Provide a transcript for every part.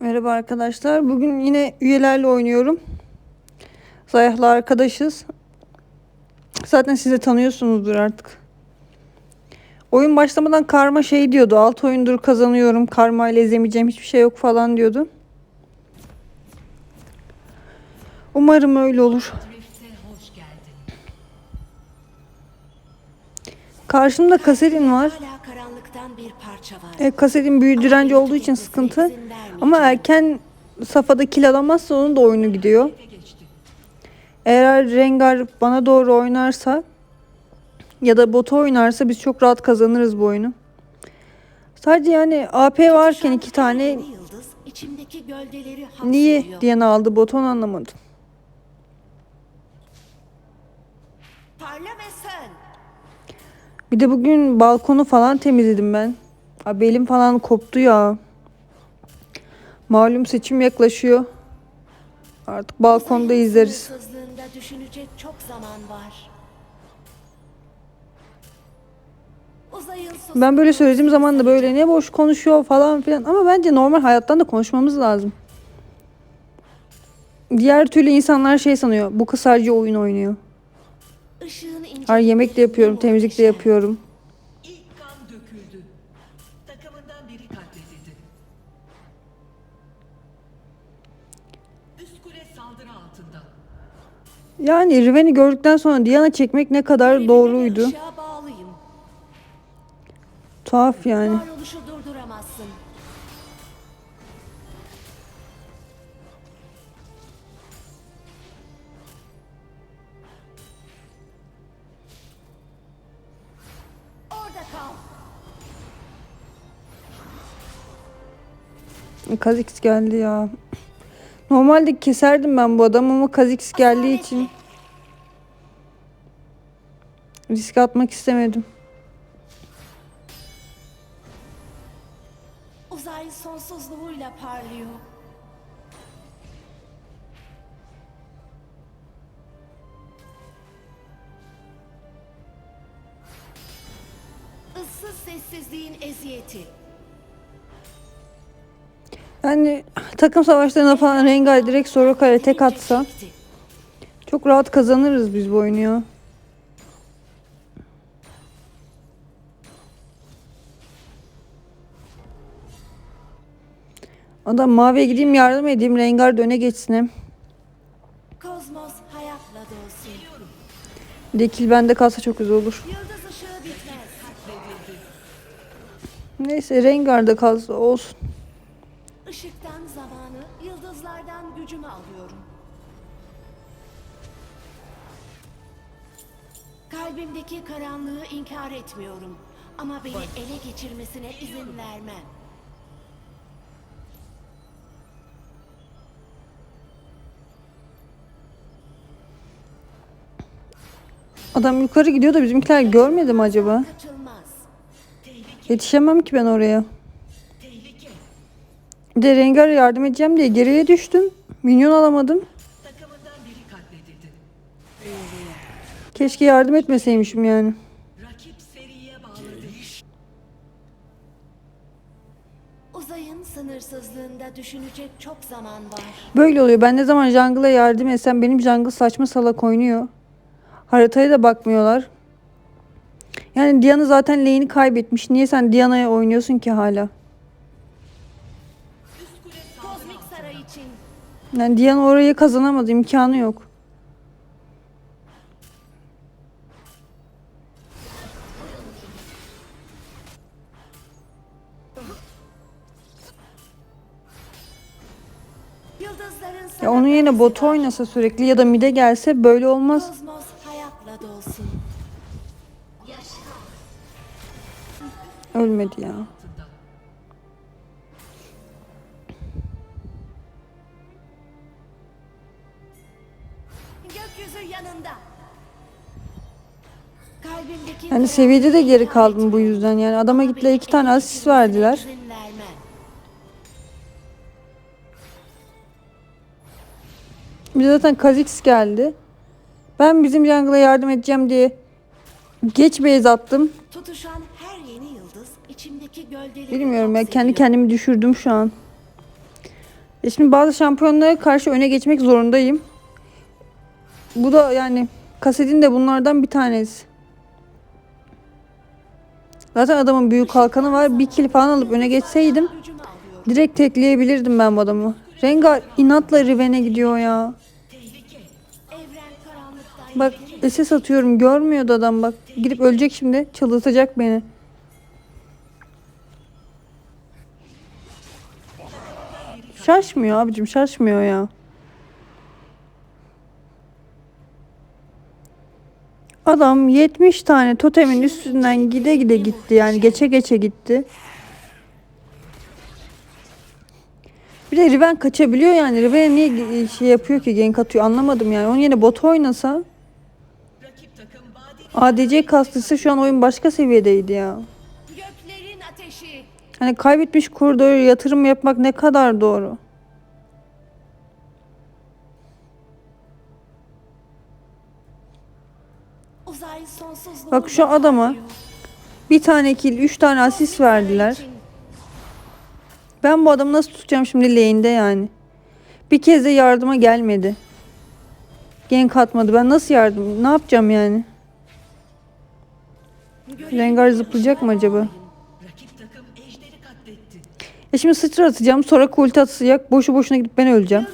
Merhaba arkadaşlar. Bugün yine üyelerle oynuyorum. Zayah'la arkadaşız. Zaten siz de tanıyorsunuzdur artık. Oyun başlamadan karma şey diyordu. Alt oyundur kazanıyorum. Karma ile ezemeyeceğim hiçbir şey yok falan diyordu. Umarım öyle olur. Karşımda Kaserin var. E, Kaserin büyü direnci olduğu için sıkıntı. Ama erken safhada kill alamazsa onun da oyunu gidiyor. Eğer Rengar bana doğru oynarsa ya da bota oynarsa biz çok rahat kazanırız bu oyunu. Sadece yani AP varken iki tane niye diyen aldı bot onu anlamadım. Bir de bugün balkonu falan temizledim ben. Abi elim falan koptu ya. Malum seçim yaklaşıyor. Artık balkonda izleriz. düşünecek çok zaman var. Uzayın Ben böyle söylediğim zaman da böyle ne boş konuşuyor falan filan. Ama bence normal hayattan da konuşmamız lazım. Diğer türlü insanlar şey sanıyor. Bu kız sadece oyun oynuyor. ışığın ince Hayır yemek de yapıyorum, temizlik de yapıyorum. Yani Riven'i gördükten sonra Diana çekmek ne kadar doğruydu. Işığa bağlıyım. Tuhaf yani. Varoluşu durduramazsın. Orada kal. Kazix geldi ya. Normalde keserdim ben bu adamı ama Kazix geldiği için risk atmak istemedim. Uzay sonsuzluğuyla parlıyor. Issız sessizliğin eziyeti. Yani takım savaşlarına falan Rengar direkt Soroka'ya tek atsa çok rahat kazanırız biz bu oyunu ya. Adam maviye gideyim yardım edeyim Rengar döne geçsin hem. Kozmos hayatla dolsun. Dekil bende kalsa çok güzel olur. Neyse Rengar'da kalsa olsun. Kalbimdeki karanlığı inkar etmiyorum. Ama beni ele geçirmesine izin vermem. Adam yukarı gidiyor da bizimkiler görmedi mi acaba? Yetişemem ki ben oraya. Bir de Rengar'a yardım edeceğim diye geriye düştüm. Minyon alamadım. Takımından biri katledildi. Keşke yardım etmeseymişim yani. Rakip seriye bağladı. Uzayın sınırsızlığında düşünecek çok zaman var. Böyle oluyor. Ben ne zaman jungle'a yardım etsem benim jungle saçma salak oynuyor. Haritaya da bakmıyorlar. Yani Diana zaten lane'i kaybetmiş. Niye sen Diana'ya oynuyorsun ki hala? Üst kule saldırı Kozmik altında. Saray için Yani Diana orayı kazanamadı. imkanı yok. Yerine var. oynasa sürekli ya da mid'e gelse böyle olmaz. Kozmos hayatla dolsun. Ölmedi ya. Yani seviyede de geri kaldım bu yüzden. Yani adama gittiler iki tane asist verdiler. Bir de zaten Kha'Zix geldi. Ben bizim jungle'a yardım edeceğim diye geç base attım. Tutuşan her yeni yıldız içimdeki gölgeleri Bilmiyorum ya kendi kendimi düşürdüm şu an. E şimdi bazı şampiyonlara karşı öne geçmek zorundayım. Bu da yani Kasedin de bunlardan bir tanesi. Zaten adamın büyük kalkanı var. Bir kill falan alıp öne geçseydim direkt tekleyebilirdim ben bu adamı. Rengar inatla Riven'e gidiyor ya. Bak SS atıyorum görmüyordu adam bak. Gidip ölecek şimdi. Çıldırtacak beni. Şaşmıyor abicim şaşmıyor ya. Adam 70 tane totemin üstünden gide gide gitti yani geçe geçe gitti. Bir de Riven kaçabiliyor yani. Riven niye şey yapıyor ki gank atıyor anlamadım yani. Onun yerine bot oynasa ADC kastısı şu an oyun başka seviyedeydi ya. Göklerin ateşi. Hani kaybetmiş koridoru yatırım yapmak ne kadar doğru. Bak şu adama bir tane kill, üç tane asist verdiler. Ben bu adamı nasıl tutacağım şimdi lane'de yani? Bir kez de yardıma gelmedi. Gank atmadı. Ben nasıl yardım? Ne yapacağım yani? Rengar zıplayacak mı acaba? Ya şimdi sıçra atacağım. Sonra ulti atacak. Boşu boşuna gidip ben öleceğim.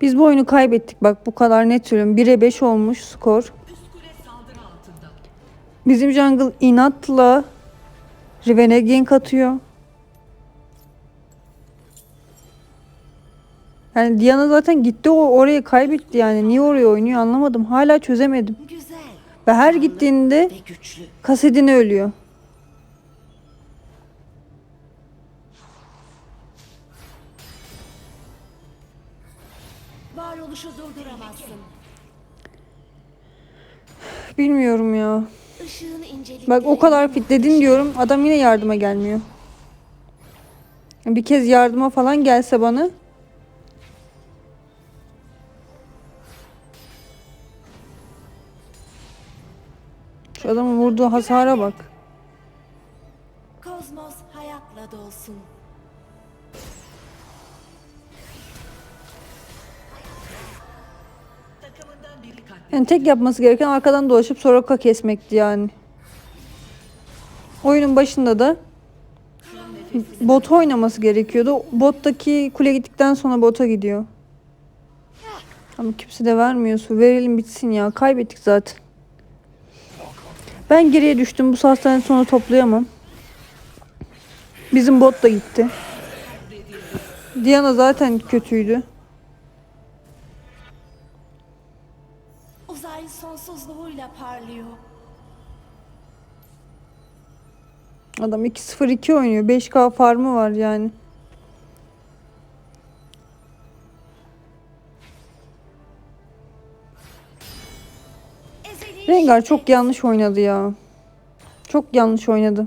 Biz bu oyunu kaybettik. Bak bu kadar net söylüyorum. 1'e 5 olmuş skor. Bizim jungle inatla Riven'e gank atıyor. Yani Diana zaten gitti o orayı kaybetti yani. Niye oraya oynuyor anlamadım. Hala çözemedim. Güzel Ve her gittiğinde kasedine ölüyor. Varoluşu durduramazsın. Bilmiyorum ya. Bak o kadar fitledin diyorum. Adam yine yardıma gelmiyor. Bir kez yardıma falan gelse bana. Şu adamın vurduğu hasara bak. Kozmos hayatla dolsun. Yani tek yapması gereken arkadan dolaşıp Soraka kesmekti yani. Oyunun başında da bot oynaması gerekiyordu. Bottaki kule gittikten sonra bota gidiyor. Ama kimse de vermiyor su. Verelim bitsin ya. Kaybettik zaten. Ben geriye düştüm. Bu saatten sonra toplayamam. Bizim bot da gitti. Diana zaten kötüydü. Uzay sonsuzluğuyla parlıyor. Adam 2-0-2 oynuyor. 5K farmı var yani. Rengar çok yanlış oynadı ya. Çok yanlış oynadı.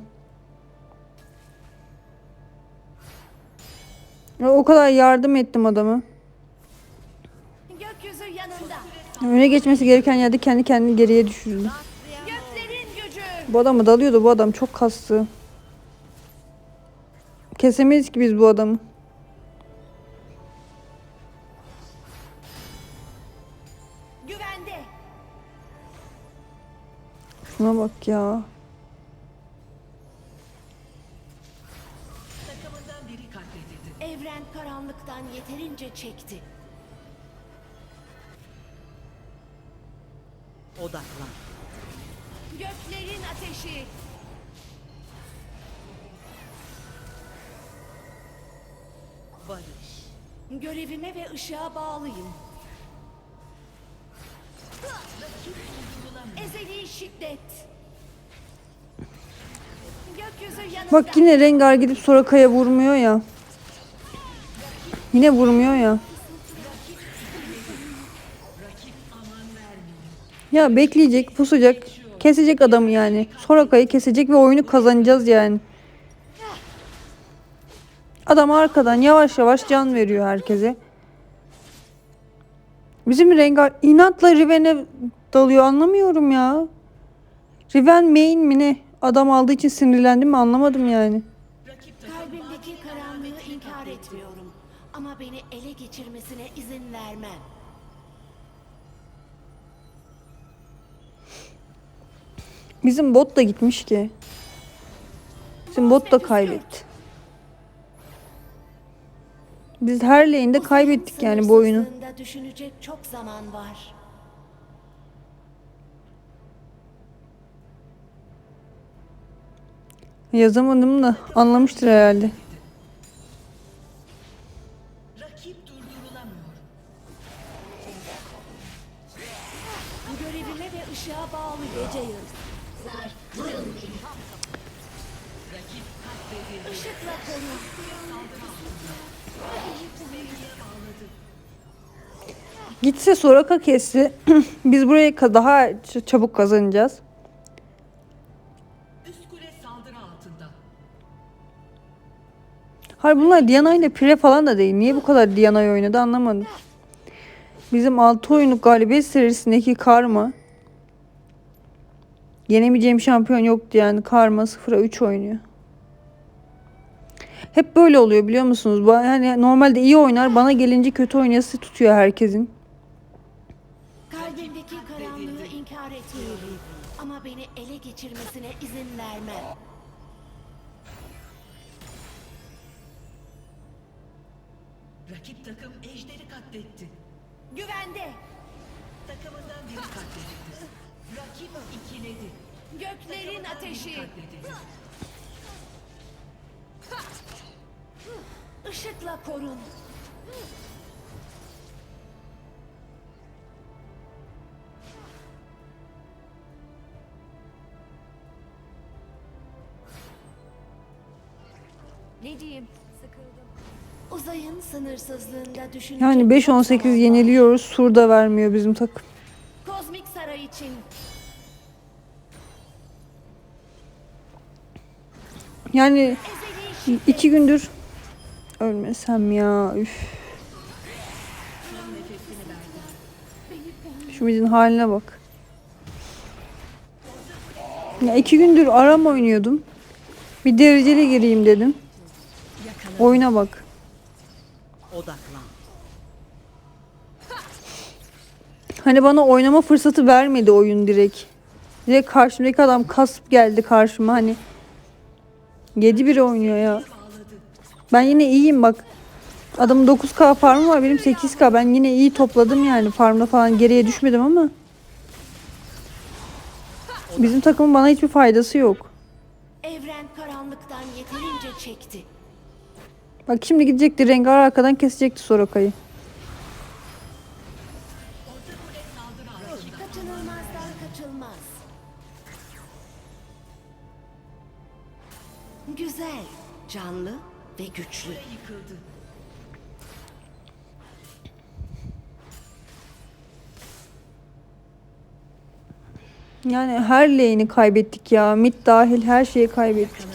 Ya o kadar yardım ettim adamı. Öne geçmesi gereken yerde kendi kendini geriye düşürdü. Bu adamı dalıyordu. Bu adam çok kastı. Kesemeyiz ki biz bu adamı. Şuna bak ya. Takımından biri katledildi. Evren karanlıktan yeterince çekti. Odaklan. Göklerin ateşi. Barış. Görevime ve ışığa bağlıyım. Ezeli şiddet. Bak yine Rengar gidip Soraka'ya vurmuyor ya. Yine vurmuyor ya. Ya bekleyecek, pusacak, kesecek adamı yani. Soraka'yı kesecek ve oyunu kazanacağız yani. Adam arkadan yavaş yavaş can veriyor herkese. Bizim Rengar inatla Riven'e dalıyor anlamıyorum ya. Riven main mi ne? Adam aldığı için sinirlendim mi anlamadım yani. Kalbimdeki karanlığı inkar etmiyorum. Ama beni ele geçirmesine izin vermem. Bizim bot da gitmiş ki. Bizim bot da kaybetti. Biz her lane'de kaybettik yani bu oyunu. Düşünecek çok zaman var. Yazamadım da anlamıştır herhalde. Gitse Soraka kesti. Biz buraya ka- daha çabuk kazanacağız. Hayır bunlar Diana ile Pire falan da değil. Niye bu kadar Diana'yı oynadı anlamadım. Bizim 6 oyunluk galibiyet serisindeki Karma. Yenemeyeceğim şampiyon yoktu yani. Karma 0'a 3 oynuyor. Hep böyle oluyor biliyor musunuz? Yani normalde iyi oynar. Bana gelince kötü oynayası tutuyor herkesin. Kalbimdeki karanlığı inkar etmiyorum. Ama beni ele geçirmesine izin vermem. Takım ejderi katletti. Güvende. Takımından biri katledildi. Rakip ikiledi. Göklerin ateşi. Katledildi. Işıkla korun. Ne diyeyim? Uzayın sınırsızlığında düşünecek Yani çok 5-18 zaman var. yeniliyoruz. Sur da vermiyor bizim takım. Kozmik Saray için. Yani iki gündür ölmesem ya. Üf. Şu bizim haline bak. Ya iki gündür aram oynuyordum. Bir dereceli gireyim dedim. Oyuna bak. Odaklan. Hani bana oynama fırsatı vermedi oyun direkt. Direkt karşımdaki adam kasıp geldi karşıma hani. 7-1 oynuyor ya. Ben yine iyiyim bak. Adamın 9k farmı var benim 8k. Ben yine iyi topladım yani. Farmda falan geriye düşmedim ama. Bizim takımın bana hiçbir faydası yok. Evren karanlıktan yeterince çekti. Bak şimdi gidecekti Rengar arkadan kesecekti kaçılmaz. Güzel, canlı ve güçlü. Yani her lane'i kaybettik ya. Mid dahil her şeyi kaybettik.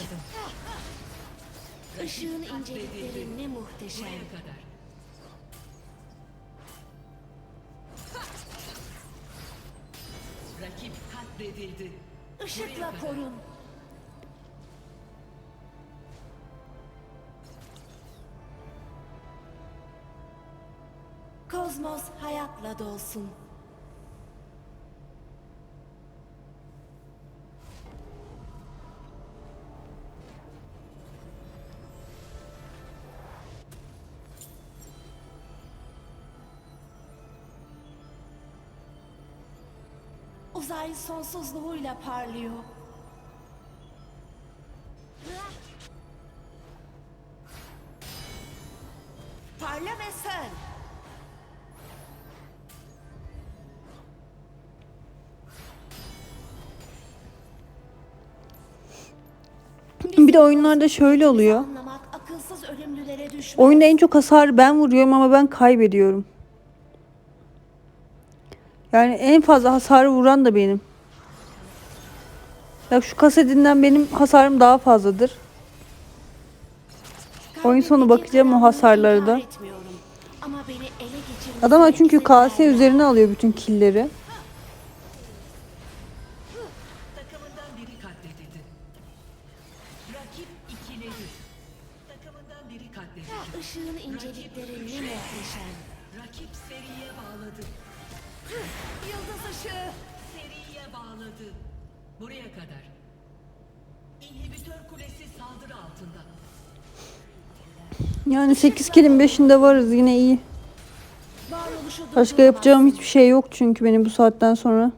Katledildi. Işıkla korun. Kozmos hayatla dolsun. Uzay sonsuzluğuyla parlıyor. Parla ve sön. Bir de oyunlarda şöyle oluyor. Oyunda en çok hasar ben vuruyorum ama ben kaybediyorum. Yani en fazla hasarı vuran da benim. Ya şu kasetinden benim hasarım daha fazladır. Oyun sonu bakacağım o hasarları da. Adamlar çünkü kase üzerine alıyor bütün killeri. Işığın incelikleri ne muhteşem. Rakip seriye bağladı. Yıldız ışığı. Seriye bağladı. Buraya kadar. İnhibitör kulesi saldırı altında. Yani 8 kilin 5'inde varız yine iyi. Başka yapacağım hiçbir şey yok çünkü benim bu saatten sonra.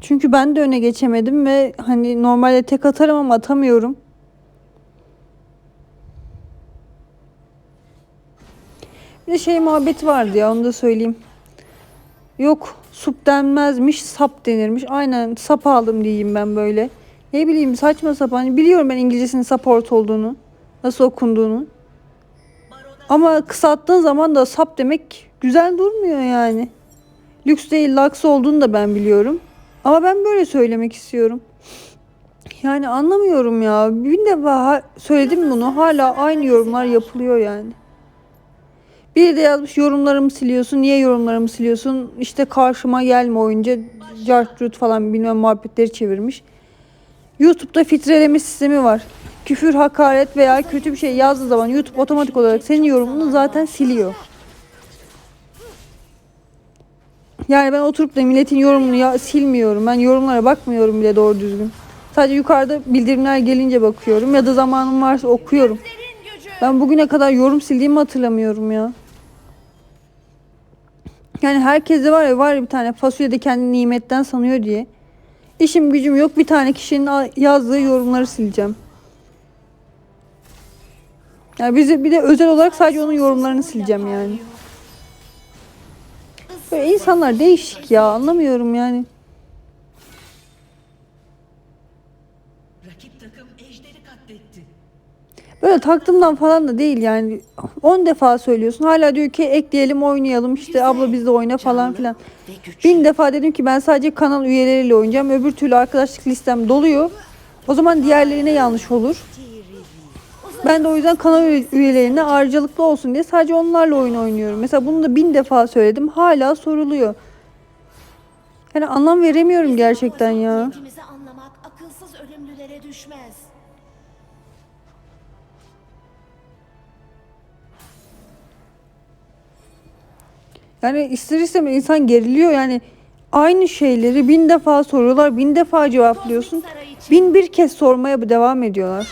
Çünkü ben de öne geçemedim ve hani normalde tek atarım ama atamıyorum. Bir şey muhabbeti vardı ya onu da söyleyeyim. Yok sup denmezmiş sap denirmiş. Aynen sap aldım diyeyim ben böyle. Ne bileyim saçma sapan. Biliyorum ben İngilizcesinin support olduğunu. Nasıl okunduğunu. Ama kısalttığın zaman da sap demek güzel durmuyor yani. Lüks değil laks olduğunu da ben biliyorum. Ama ben böyle söylemek istiyorum. Yani anlamıyorum ya. Bir defa söyledim bunu. Hala aynı yorumlar yapılıyor yani. Biri de yazmış yorumlarımı siliyorsun. Niye yorumlarımı siliyorsun? İşte karşıma gelme oyunca cartcut falan bilmem muhabbetleri çevirmiş. YouTube'da filtreleme sistemi var. Küfür, hakaret veya kötü bir şey yazdığı zaman YouTube otomatik olarak senin yorumunu zaten siliyor. Yani ben oturup da milletin yorumunu ya silmiyorum. Ben yorumlara bakmıyorum bile doğru düzgün. Sadece yukarıda bildirimler gelince bakıyorum ya da zamanım varsa okuyorum. Ben bugüne kadar yorum sildiğimi hatırlamıyorum ya. Yani herkeste var ya var ya bir tane fasulye de kendini nimetten sanıyor diye. İşim gücüm yok bir tane kişinin yazdığı yorumları sileceğim. Yani bize bir de özel olarak sadece onun yorumlarını sileceğim yani. Böyle insanlar değişik ya anlamıyorum yani. Rakip takım ejderi katletti. Böyle taktığımdan falan da değil yani. 10 defa söylüyorsun. Hala diyor ki ekleyelim oynayalım işte abla biz de oyna falan filan. Bin defa dedim ki ben sadece kanal üyeleriyle oynayacağım. Öbür türlü arkadaşlık listem doluyor. O zaman diğerlerine yanlış olur. Ben de o yüzden kanal üye- üyelerine ayrıcalıklı olsun diye sadece onlarla oyun oynuyorum. Mesela bunu da bin defa söyledim. Hala soruluyor. Yani anlam veremiyorum gerçekten ya. Anlamak akılsız ölümlülere düşmez. Yani ister istemez insan geriliyor yani. Aynı şeyleri bin defa soruyorlar, bin defa cevaplıyorsun. Bin bir kez sormaya devam ediyorlar.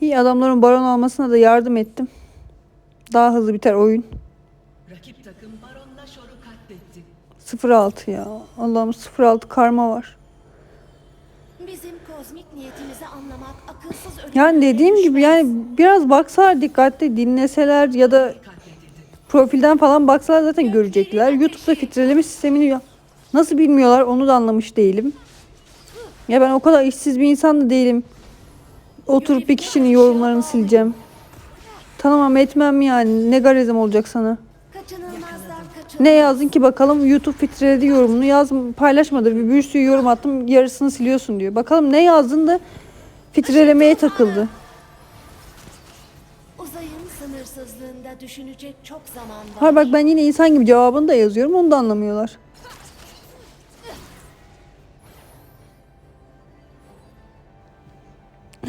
İyi adamların baron almasına da yardım ettim. Daha hızlı biter oyun. Rakip takım Baron Nashor'u katletti. 0-6 ya. Allah'ım 0-6 karma var. bizim kozmik ölümlülere Yani dediğim gibi yani biraz baksalar dikkatli dinleseler ya da profilden falan baksalar zaten görecekler. YouTube'da filtreleme sistemini ya- nasıl bilmiyorlar onu da anlamış değilim. Ya ben o kadar işsiz bir insan da değilim. Oturup bir kişinin yorumlarını sileceğim. Tanımam etmem yani. Ne garezim olacak sana. Ne yazdın ki bakalım YouTube filtreledi yorumunu yaz paylaşmadı. Bir, bir sürü yorum attım yarısını siliyorsun diyor. Bakalım ne yazdın da filtrelemeye takıldı. Uzayın sınırsızlığında düşünecek çok zaman var. Hayır bak ben yine insan gibi cevabını da yazıyorum onu da anlamıyorlar.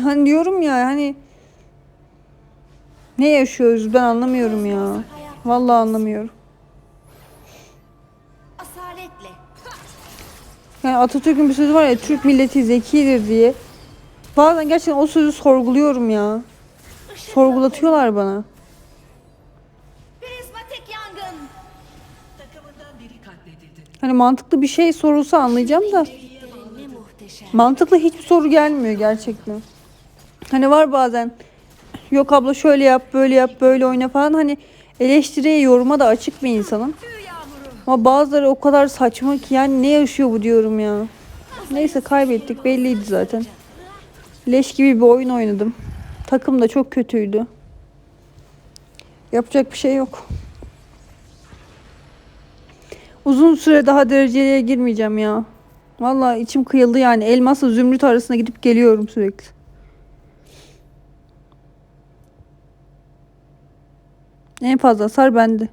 Hani diyorum ya hani ne yaşıyoruz ben anlamıyorum ya. Vallahi anlamıyorum. Yani Atatürk'ün bir sözü var ya Türk milleti zekidir diye. Bazen gerçekten o sözü sorguluyorum ya. Sorgulatıyorlar bana. Prizmatik yangın. Takımından biri katledildi. Hani mantıklı bir şey sorulsa anlayacağım da. Mantıklı hiçbir soru gelmiyor gerçekten. Hani var bazen yok abla şöyle yap böyle yap böyle oyna falan hani eleştiriye yoruma da açık bir insanım. Ama bazıları o kadar saçma ki yani ne yaşıyor bu diyorum ya. Neyse kaybettik belliydi zaten. Leş gibi bir oyun oynadım. Takım da çok kötüydü. Yapacak bir şey yok. Uzun süre daha dereceliğe girmeyeceğim ya. Vallahi içim kıyıldı yani. Elmasla zümrüt arasında gidip geliyorum sürekli. En fazla hasar bende.